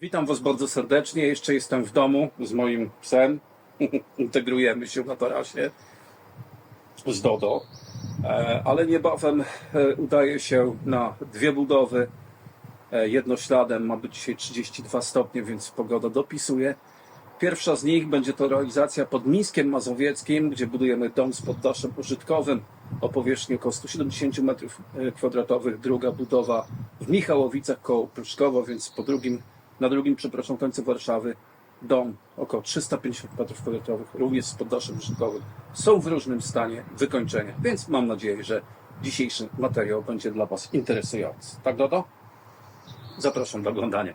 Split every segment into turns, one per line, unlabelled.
Witam Was bardzo serdecznie. Jeszcze jestem w domu z moim psem. Integrujemy się na tarasie z Dodo. E, Ale niebawem e, udaje się na dwie budowy. E, Jednośladem ma być dzisiaj 32 stopnie, więc pogoda dopisuje. Pierwsza z nich będzie to realizacja pod Mińskiem Mazowieckim, gdzie budujemy dom z poddaszem użytkowym o powierzchni około 170 m2. Druga budowa w Michałowicach koło Pruszkowo, więc po drugim, na drugim, przepraszam, końcu Warszawy dom około 350 m2, również z poddaszem użytkowym. Są w różnym stanie wykończenia, więc mam nadzieję, że dzisiejszy materiał będzie dla Was interesujący. Tak, Dodo? Zapraszam do oglądania.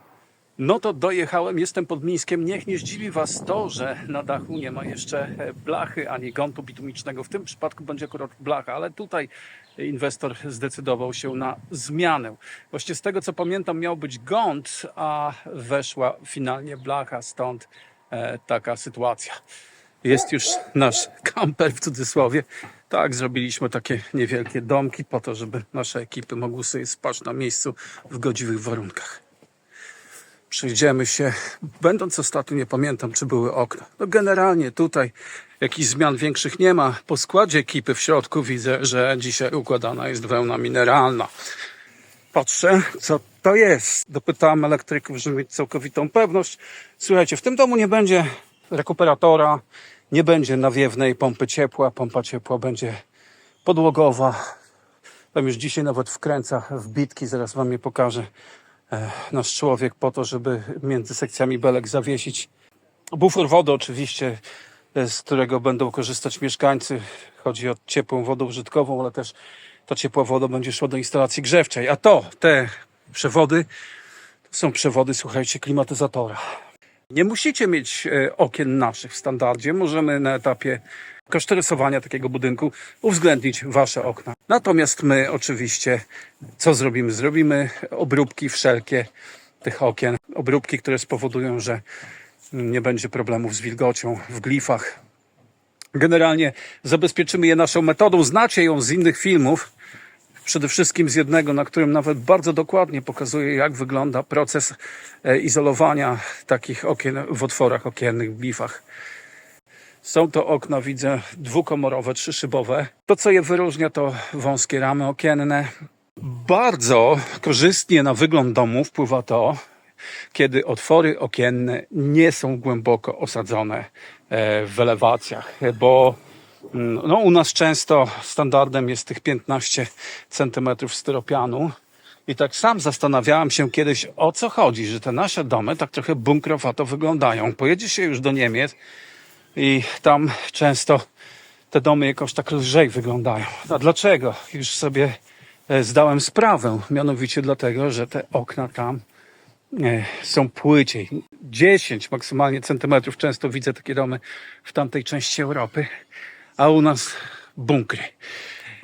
No to dojechałem, jestem pod Mińskiem. Niech nie zdziwi Was to, że na dachu nie ma jeszcze blachy ani gontu bitumicznego. W tym przypadku będzie akurat blacha, ale tutaj inwestor zdecydował się na zmianę. Właściwie z tego co pamiętam miał być gąt, a weszła finalnie blacha, stąd e, taka sytuacja. Jest już nasz kamper w cudzysłowie. Tak, zrobiliśmy takie niewielkie domki po to, żeby nasze ekipy mogły sobie spać na miejscu w godziwych warunkach przejdziemy się. Będąc ostatnio, nie pamiętam, czy były okna. No generalnie tutaj jakichś zmian większych nie ma. Po składzie ekipy w środku widzę, że dzisiaj układana jest wełna mineralna. Patrzę, co to jest. Dopytałem elektryków, żeby mieć całkowitą pewność. Słuchajcie, w tym domu nie będzie rekuperatora, nie będzie nawiewnej pompy ciepła. Pompa ciepła będzie podłogowa. Tam już dzisiaj nawet wkręca w bitki, zaraz wam je pokażę nasz człowiek po to, żeby między sekcjami belek zawiesić bufor wody oczywiście, z którego będą korzystać mieszkańcy. Chodzi o ciepłą wodę użytkową, ale też ta ciepła woda będzie szła do instalacji grzewczej. A to, te przewody, to są przewody, słuchajcie, klimatyzatora. Nie musicie mieć e, okien naszych w standardzie. Możemy na etapie kosztorysowania takiego budynku uwzględnić wasze okna. Natomiast my oczywiście co zrobimy? Zrobimy obróbki wszelkie tych okien. Obróbki, które spowodują, że nie będzie problemów z wilgocią w glifach. Generalnie zabezpieczymy je naszą metodą. Znacie ją z innych filmów. Przede wszystkim z jednego, na którym nawet bardzo dokładnie pokazuje, jak wygląda proces e, izolowania takich okien w otworach okiennych, w glifach. Są to okna, widzę, dwukomorowe, trzyszybowe. To, co je wyróżnia, to wąskie ramy okienne. Bardzo korzystnie na wygląd domu wpływa to, kiedy otwory okienne nie są głęboko osadzone e, w elewacjach, bo no, u nas często standardem jest tych 15 cm styropianu. I tak sam zastanawiałem się kiedyś, o co chodzi, że te nasze domy tak trochę bunkrowato wyglądają. Pojedzie się już do Niemiec i tam często te domy jakoś tak lżej wyglądają. A dlaczego? Już sobie e, zdałem sprawę. Mianowicie dlatego, że te okna tam e, są płyciej. 10 maksymalnie centymetrów. Często widzę takie domy w tamtej części Europy, a u nas bunkry.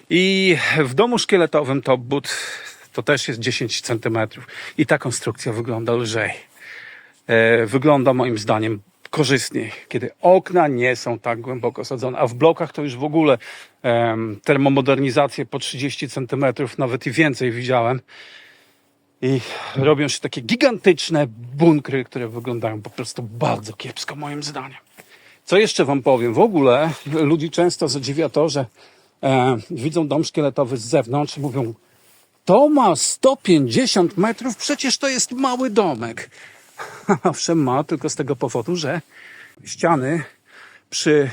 I w domu szkieletowym top but to też jest 10 centymetrów. I ta konstrukcja wygląda lżej. E, wygląda moim zdaniem korzystniej, kiedy okna nie są tak głęboko osadzone, a w blokach to już w ogóle em, termomodernizacje po 30 centymetrów, nawet i więcej widziałem. I robią się takie gigantyczne bunkry, które wyglądają po prostu bardzo kiepsko, moim zdaniem. Co jeszcze Wam powiem? W ogóle ludzi często zadziwia to, że e, widzą dom szkieletowy z zewnątrz i mówią, to ma 150 metrów, przecież to jest mały domek. Owszem, ma, tylko z tego powodu, że ściany przy,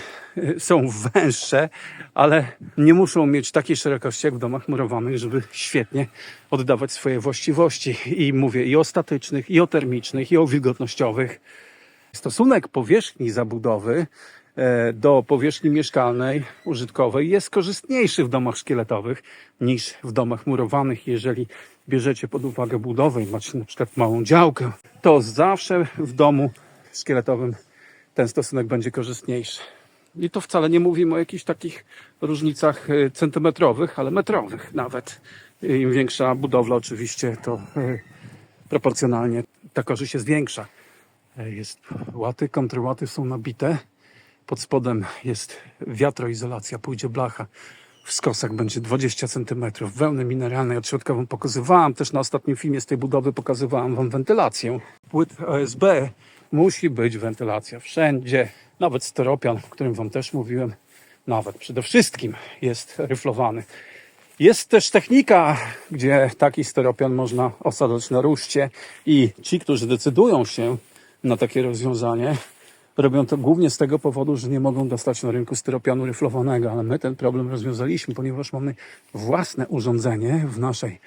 są węższe, ale nie muszą mieć takiej szerokości jak w domach murowanych, żeby świetnie oddawać swoje właściwości. I mówię i o statycznych, i o termicznych, i o wilgotnościowych. Stosunek powierzchni zabudowy e, do powierzchni mieszkalnej, użytkowej jest korzystniejszy w domach szkieletowych niż w domach murowanych. Jeżeli bierzecie pod uwagę budowę i macie na przykład małą działkę, to zawsze w domu szkieletowym ten stosunek będzie korzystniejszy. I to wcale nie mówimy o jakichś takich różnicach e, centymetrowych, ale metrowych nawet. Im większa budowla oczywiście, to e, proporcjonalnie ta korzyść jest większa. E, Jest łaty, kontrłaty są nabite. Pod spodem jest wiatroizolacja, pójdzie blacha w skosach będzie 20 cm wełny mineralnej od środka wam pokazywałem. Też na ostatnim filmie z tej budowy pokazywałem wam wentylację. Płyt OSB musi być wentylacja wszędzie. Nawet styropian, o którym wam też mówiłem, nawet przede wszystkim jest ryflowany. Jest też technika, gdzie taki styropian można osadzać na ruszcie i ci, którzy decydują się na takie rozwiązanie, robią to głównie z tego powodu, że nie mogą dostać na rynku styropianu ryflowanego, ale my ten problem rozwiązaliśmy, ponieważ mamy własne urządzenie w naszej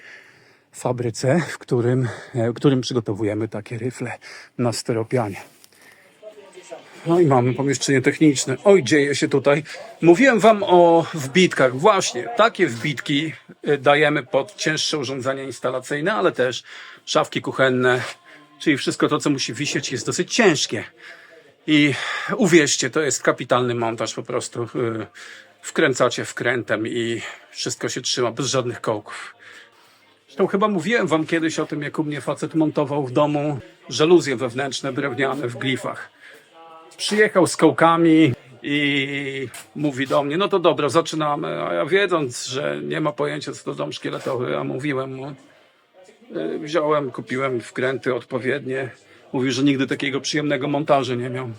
fabryce, w którym, e, w którym przygotowujemy takie ryfle na styropianie. No i mamy pomieszczenie techniczne. Oj, dzieje się tutaj. Mówiłem wam o wbitkach. Właśnie, takie wbitki y, dajemy pod cięższe urządzenia instalacyjne, ale też szafki kuchenne, czyli wszystko to, co musi wisieć, jest dosyć ciężkie. I uwierzcie, to jest kapitalny montaż po prostu. y, Wkręcacie wkrętem i wszystko się trzyma bez żadnych kołków. Zresztą chyba mówiłem wam kiedyś o tym, jak u mnie facet montował w domu żaluzje wewnętrzne drewniane w glifach przyjechał z kołkami i mówi do mnie, no to dobra, zaczynamy. A ja wiedząc, że nie ma pojęcia, co to dom szkieletowy, a mówiłem mu, wziąłem, kupiłem wkręty odpowiednie. Mówił, że nigdy takiego przyjemnego montażu nie miał.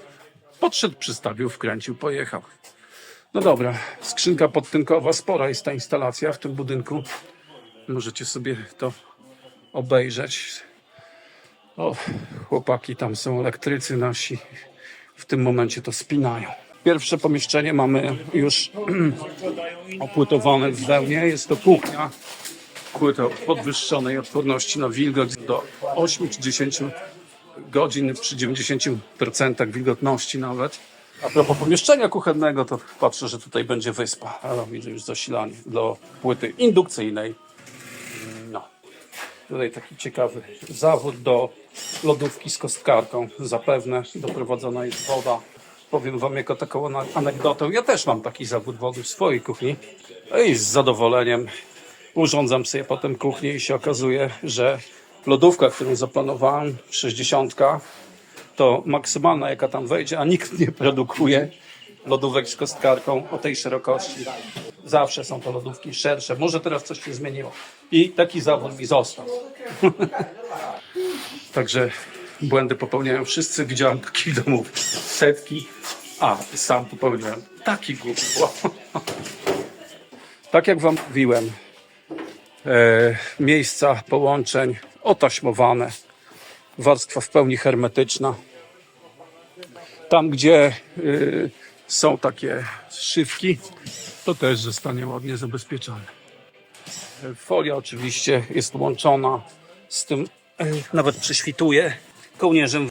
Podszedł, przystawił, wkręcił, pojechał. No dobra, skrzynka podtynkowa, spora jest ta instalacja w tym budynku. Możecie sobie to obejrzeć. O, chłopaki tam są elektrycy nasi w tym momencie to spinają. Pierwsze pomieszczenie mamy już opłytowane w wełnie. Jest to kuchnia. O podwyższonej odporności na wilgoć do 8 czy 10 godzin przy 90% wilgotności nawet. A propos pomieszczenia kuchennego, to patrzę, że tutaj będzie wyspa. Ale widzę już zasilanie do płyty indukcyjnej. No. Tutaj taki ciekawy zawód do lodówki z kostkarką. Zapewne doprowadzona jest woda. Powiem wam jako taką anegdotę. Ja też mam taki zawód wody w swojej kuchni. No I z zadowoleniem urządzam sobie potem kuchnię i się okazuje, że lodówka, którą zaplanowałem, 60, to maksymalna jaka tam wejdzie, a nikt nie produkuje lodówek z kostkarką o tej szerokości. Zawsze są to lodówki szersze. Może teraz coś się zmieniło. I taki zawód mi został. Także błędy popełniają wszyscy. Widziałem takich domów setki, a sam popełniłem taki głupi. Tak jak wam mówiłem, miejsca połączeń otaśmowane, warstwa w pełni hermetyczna. Tam, gdzie y, są takie szywki, to też zostanie ładnie zabezpieczone. Folia oczywiście jest łączona z tym, e, nawet prześwituje, kołnierzem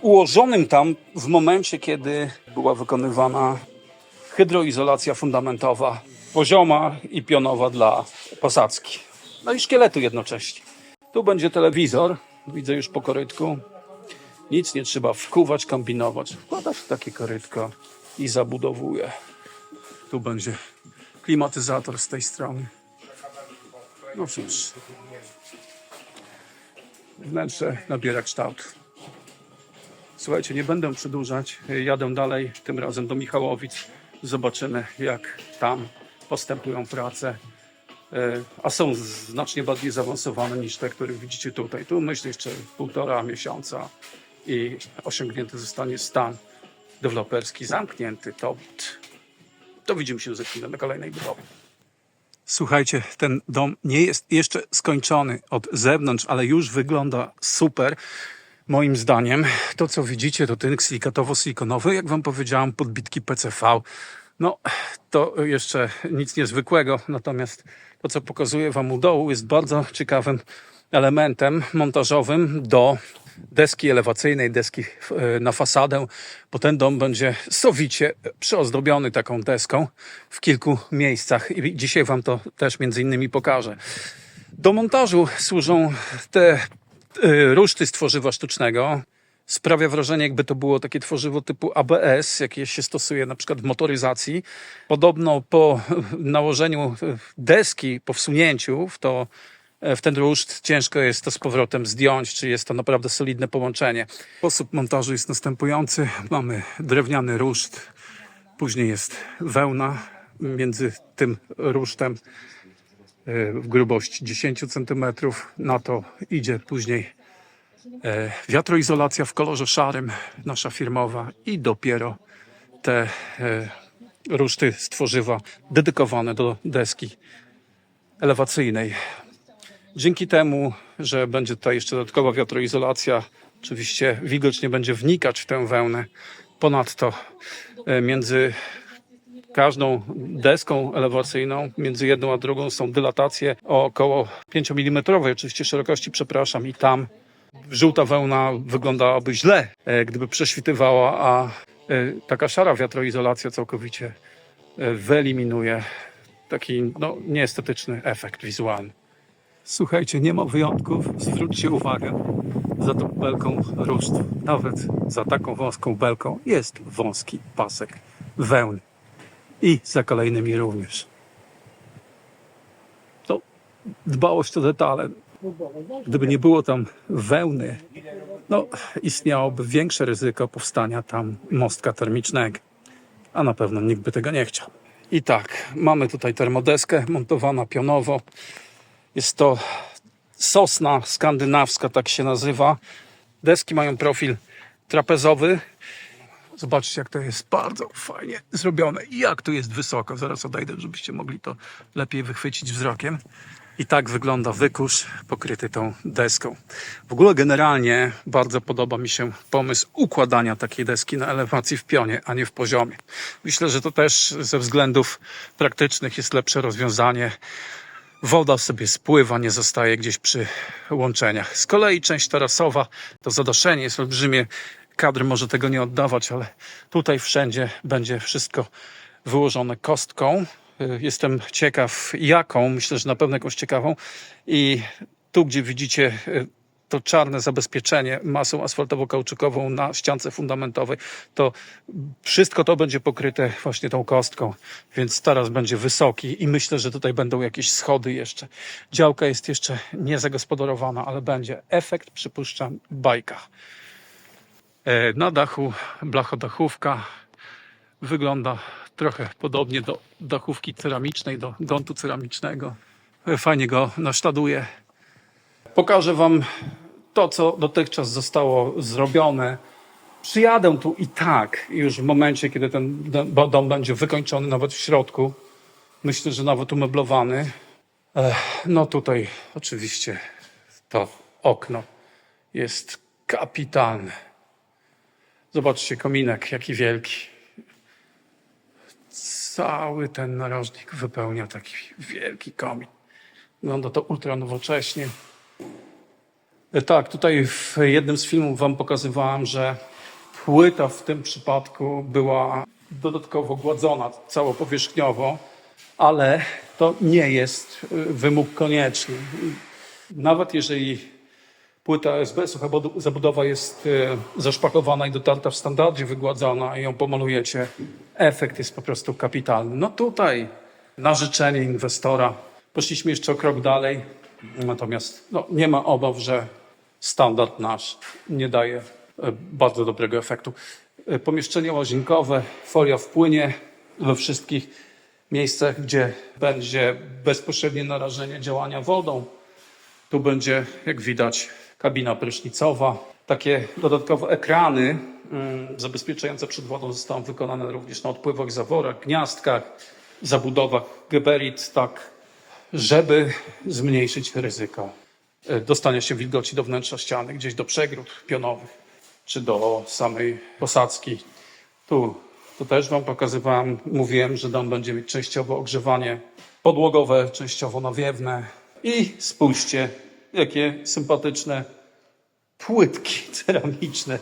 ułożonym tam w momencie, kiedy była wykonywana hydroizolacja fundamentowa, pozioma i pionowa dla posadzki. No i szkieletu jednocześnie. Tu będzie telewizor, widzę już po korytku. Nic nie trzeba wkuwać, kombinować. Wkładasz takie korytko i zabudowuje. Tu będzie klimatyzator z tej strony. No cóż, wnętrze nabiera kształt. Słuchajcie, nie będę przedłużać. Jadę dalej, tym razem do Michałowic. Zobaczymy, jak tam postępują prace. E, A są znacznie bardziej zaawansowane niż te, które widzicie tutaj. Tu myślę jeszcze półtora miesiąca i osiągnięty zostanie stan deweloperski zamknięty. To, to widzimy się za chwilę na kolejnej budowie. Słuchajcie, ten dom nie jest jeszcze skończony od zewnątrz, ale już wygląda super. Moim zdaniem to, co widzicie, to tynk silikatowo-silikonowy, jak wam powiedziałem, podbitki PCV. No, to jeszcze nic niezwykłego, natomiast to, co pokazuję wam u dołu, jest bardzo ciekawym elementem montażowym do deski elewacyjnej, deski e, na fasadę, bo ten dom będzie sowicie przyozdobiony taką deską w kilku miejscach i dzisiaj wam to też między innymi pokażę. Do montażu służą te y, ruszty z tworzywa sztucznego. Sprawia wrażenie, jakby to było takie tworzywo typu ABS, jakie się stosuje na przykład w motoryzacji. Podobno po nałożeniu y, deski, po wsunięciu w to w ten ruszt ciężko jest to z powrotem zdjąć, czy jest to naprawdę solidne połączenie. Sposób montażu jest następujący. Mamy drewniany ruszt, później jest wełna między tym rusztem e, w grubości 10 cm. Na to idzie później e, wiatroizolacja w kolorze szarym, nasza firmowa i dopiero te e, ruszty z tworzywa dedykowane do deski elewacyjnej. Dzięki temu, że będzie tutaj jeszcze dodatkowa wiatroizolacja, oczywiście wilgoć nie będzie wnikać w tę wełnę. Ponadto e, między każdą deską elewacyjną, między jedną a drugą są dylatacje o około 5 mm, oczywiście szerokości, przepraszam, i tam żółta wełna wyglądałaby źle, e, gdyby prześwitywała, a e, taka szara wiatroizolacja całkowicie e, wyeliminuje taki no, nieestetyczny efekt wizualny. Słuchajcie, nie ma wyjątków. Zwróćcie uwagę, za tą belką ruszt, nawet za taką wąską belką jest wąski pasek wełny. I za kolejnymi również. To dbałość o detale. Gdyby nie było tam wełny, no, istniałoby większe ryzyko powstania tam mostka termicznego. A na pewno nikt by tego nie chciał. I tak, mamy tutaj termodeskę montowana pionowo. Jest to sosna skandynawska, tak się nazywa. Deski mają profil trapezowy. Zobaczcie, jak to jest bardzo fajnie zrobione i jak tu jest wysoko. Zaraz odejdę, żebyście mogli to lepiej wychwycić wzrokiem. I tak wygląda wykurz pokryty tą deską. W ogóle generalnie bardzo podoba mi się pomysł układania takiej deski na elewacji w pionie, a nie w poziomie. Myślę, że to też ze względów praktycznych jest lepsze rozwiązanie woda sobie spływa, nie zostaje gdzieś przy łączeniach. Z kolei część tarasowa to zadaszenie jest olbrzymie. Kadr może tego nie oddawać, ale tutaj wszędzie będzie wszystko wyłożone kostką. Y, Jestem ciekaw, jaką, myślę, że na pewno jakąś ciekawą. I tu, gdzie widzicie y, to czarne zabezpieczenie masą asfaltowo-kauczukową na ściance fundamentowej, to wszystko to będzie pokryte właśnie tą kostką, więc taras będzie wysoki i myślę, że tutaj będą jakieś schody jeszcze. Działka jest jeszcze niezagospodarowana, ale będzie efekt, przypuszczam, bajka. E, Na dachu blachodachówka wygląda trochę podobnie do dachówki ceramicznej, do gontu ceramicznego. Fajnie go nasztaduję. Pokażę Wam to, co dotychczas zostało zrobione. Przyjadę tu i tak, już w momencie, kiedy ten dom- będzie wykończony, nawet w środku. Myślę, że nawet umeblowany. No tutaj oczywiście to okno jest kapitalne. Zobaczcie kominek, jaki wielki. Cały ten narożnik wypełnia taki wielki komin. Wygląda to ultra nowocześnie. E, Tak, tutaj w jednym z filmów Wam pokazywałem, że płyta w tym przypadku była dodatkowo gładzona całopowierzchniowo, ale to nie jest y, wymóg konieczny. Nawet jeżeli płyta SB, sucha budu- zabudowa jest y, zaszpakowana i dotarta w standardzie, wygładzona i ją pomalujecie, efekt jest po prostu kapitalny. No tutaj na życzenie inwestora poszliśmy jeszcze krok dalej, natomiast no, nie ma obaw, że standard nasz nie daje e, bardzo dobrego efektu. E, Pomieszczenie łazienkowe, folia wpłynie we wszystkich miejscach, gdzie będzie bezpośrednie narażenie działania wodą. Tu będzie, jak widać, kabina prysznicowa. Takie dodatkowe ekrany mm, zabezpieczające przed wodą zostały wykonane również na odpływach, zaworach, gniazdkach, zabudowach geberit, tak żeby zmniejszyć ryzyko e, dostania się wilgoci do wnętrza ściany, gdzieś do przegród pionowych, czy do samej posadzki. Tu, tu też Wam pokazywałem, mówiłem, że dom będzie mieć częściowo ogrzewanie podłogowe, częściowo nawiewne. I spójrzcie, jakie sympatyczne płytki ceramiczne.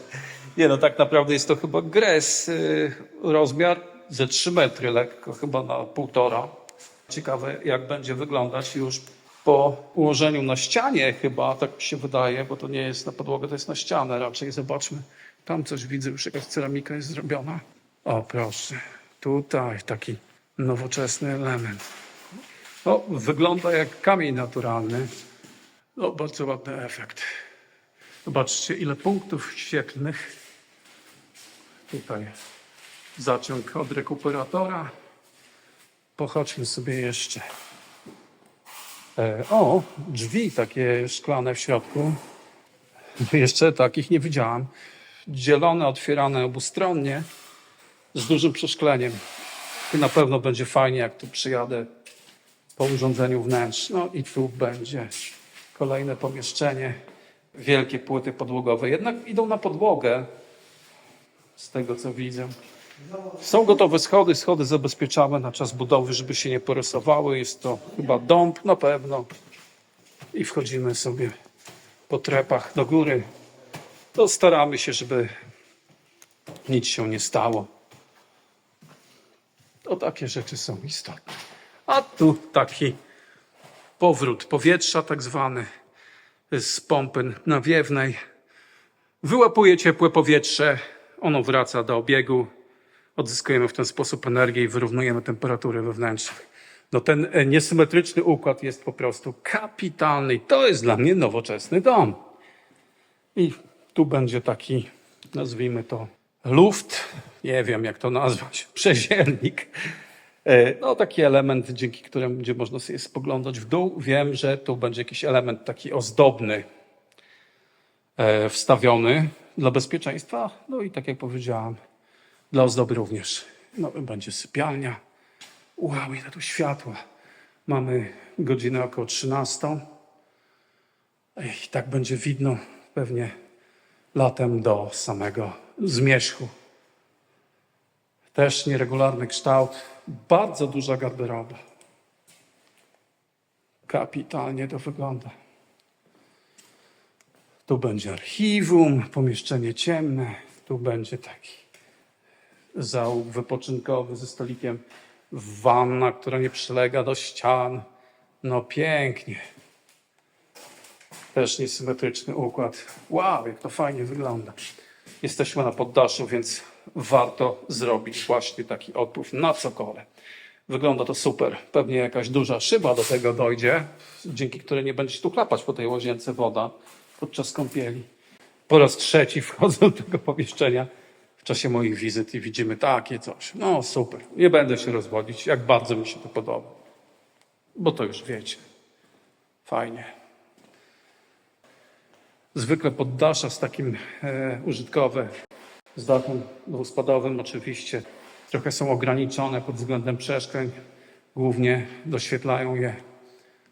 Nie no, tak naprawdę jest to chyba gres. y, Rozmiar ze 3 metry lekko, chyba na półtora. Ciekawe, jak będzie wyglądać już po ułożeniu na ścianie chyba, tak mi się wydaje, bo to nie jest na podłogę, to jest na ścianę raczej. Zobaczmy. Tam coś widzę, już jakaś ceramika jest zrobiona. O, proszę. Tutaj taki nowoczesny element. O, wygląda jak kamień naturalny. No, bardzo ładny efekt. Zobaczcie, ile punktów świetlnych. Tutaj zaciąg od rekuperatora. Pochodźmy sobie jeszcze. E, o, drzwi takie szklane w środku. Jeszcze takich nie widziałam. Dzielone, otwierane obustronnie z dużym przeszkleniem. I na pewno będzie fajnie, jak tu przyjadę po urządzeniu wnętrz. No i tu będzie kolejne pomieszczenie. Wielkie płyty podłogowe. Jednak idą na podłogę, z tego co widzę. Są gotowe schody, schody zabezpieczamy na czas budowy, żeby się nie porysowały. Jest to chyba dąb na pewno. I wchodzimy sobie po trepach do góry. To staramy się, żeby nic się nie stało. To takie rzeczy są istotne. A tu taki powrót powietrza, tak zwany, z pompy nawiewnej. Wyłapuje ciepłe powietrze, ono wraca do obiegu. Odzyskujemy w ten sposób energię i wyrównujemy temperatury wewnętrzne. No ten e, niesymetryczny układ jest po prostu kapitalny. i To jest dla mnie nowoczesny dom. I tu będzie taki, nazwijmy to, luft, nie wiem jak to nazwać, przezielnik. E, No taki element, dzięki któremu będzie można sobie spoglądać w dół. Wiem, że tu będzie jakiś element taki ozdobny e, wstawiony dla bezpieczeństwa. No i tak jak powiedziałam, dla ozdoby również. No będzie sypialnia. Wow, ile tu światła. Mamy godzinę około 13. I tak będzie widno pewnie latem do samego zmierzchu. Też nieregularny kształt, bardzo duża garderoba. Kapitalnie to wygląda. Tu będzie archiwum, pomieszczenie ciemne, tu będzie taki załóg wypoczynkowy ze stolikiem, wanna, która nie przylega do ścian. No pięknie. Też niesymetryczny układ. Wow, jak to fajnie wygląda. Jesteśmy na poddaszu, więc warto zrobić właśnie taki odpływ na cokole. Wygląda to super. Pewnie jakaś duża szyba do tego dojdzie, dzięki której nie będzie tu klapać po tej łazience woda podczas kąpieli. Po raz trzeci wchodzę do tego pomieszczenia w czasie moich wizyt i widzimy takie coś. No super. Nie będę się rozwodzić, jak bardzo mi się to podoba. Bo to już wiecie. Fajnie. Zwykle poddasza z takim e, użytkowe, z dachem dwuspadowym oczywiście. Trochę są ograniczone pod względem przeszkleń. Głównie doświetlają je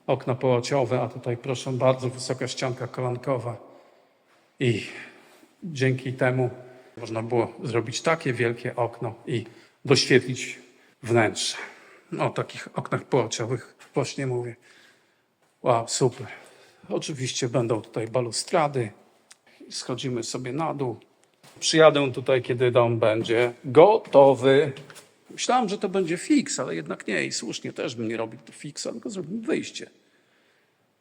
okna połociowe, a tutaj proszę bardzo wysoka ścianka kolankowa. I dzięki temu można było zrobić takie wielkie okno i doświetlić wnętrze. O takich oknach połociowych właśnie mówię. Wow, super. Oczywiście będą tutaj balustrady. Schodzimy sobie na dół. Przyjadę tutaj, kiedy dom będzie gotowy. Myślałem, że to będzie fix, ale jednak nie. I słusznie też bym nie robił tu fixa, tylko zrobił wyjście.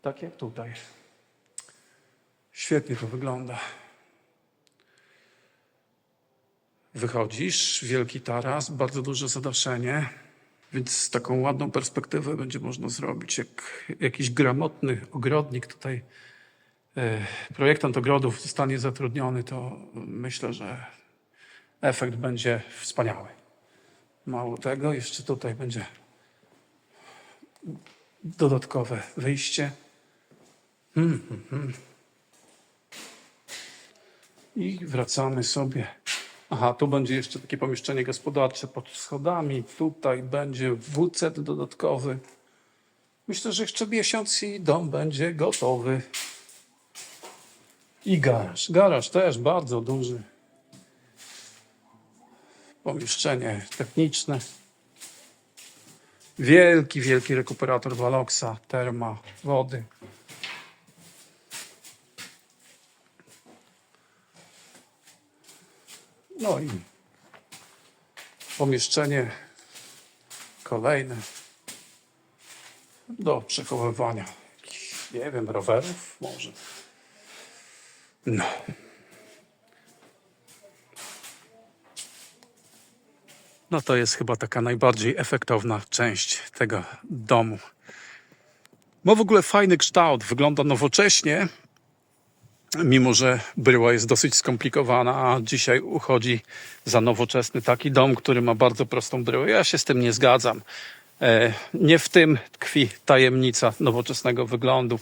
Tak jak tutaj. Świetnie to wygląda. Wychodzisz, wielki taras, bardzo duże zadaszenie, więc taką ładną perspektywę będzie można zrobić. Jak jakiś gramotny ogrodnik tutaj, e, projektant ogrodów zostanie zatrudniony, to myślę, że efekt będzie wspaniały. Mało tego, jeszcze tutaj będzie dodatkowe wyjście. Hmm, hmm, hmm. I wracamy sobie. Aha, tu będzie jeszcze takie pomieszczenie gospodarcze pod schodami. Tutaj będzie WC dodatkowy. Myślę, że jeszcze miesiąc i dom będzie gotowy. I garaż. Garaż też bardzo duży. Pomieszczenie techniczne. Wielki, wielki rekuperator Valoxa, terma, wody. No i pomieszczenie kolejne do przechowywania nie wiem, rowerów może. No. No to jest chyba taka najbardziej efektowna część tego domu. Ma w ogóle fajny kształt, wygląda nowocześnie, mimo że bryła jest dosyć skomplikowana, a dzisiaj uchodzi za nowoczesny taki dom, który ma bardzo prostą bryłę. Ja się z tym nie zgadzam. E, Nie w tym tkwi tajemnica nowoczesnego wyglądu,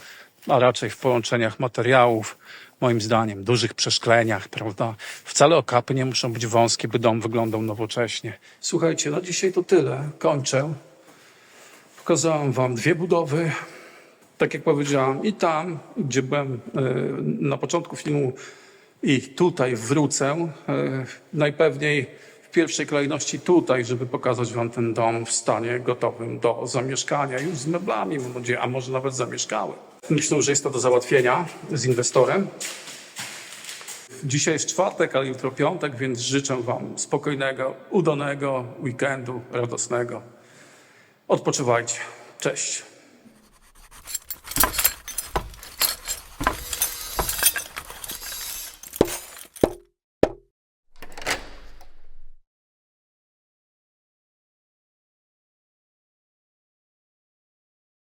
a raczej w połączeniach materiałów, moim zdaniem, dużych przeszkleniach, prawda? Wcale okapy nie muszą być wąskie, by dom wyglądał nowocześnie. Słuchajcie, na dzisiaj to tyle. Kończę. Pokazałem Wam dwie budowy. Tak jak powiedziałem, i tam, gdzie byłem e, na początku filmu, i tutaj wrócę. E, Najpewniej w pierwszej kolejności tutaj, żeby pokazać Wam ten dom w stanie gotowym do zamieszkania, już z meblami, a może nawet zamieszkałym. Myślę, że jest to do załatwienia z inwestorem. Dzisiaj jest czwartek, ale jutro piątek, więc życzę Wam spokojnego, udanego weekendu, radosnego. Odpoczywajcie. Cześć.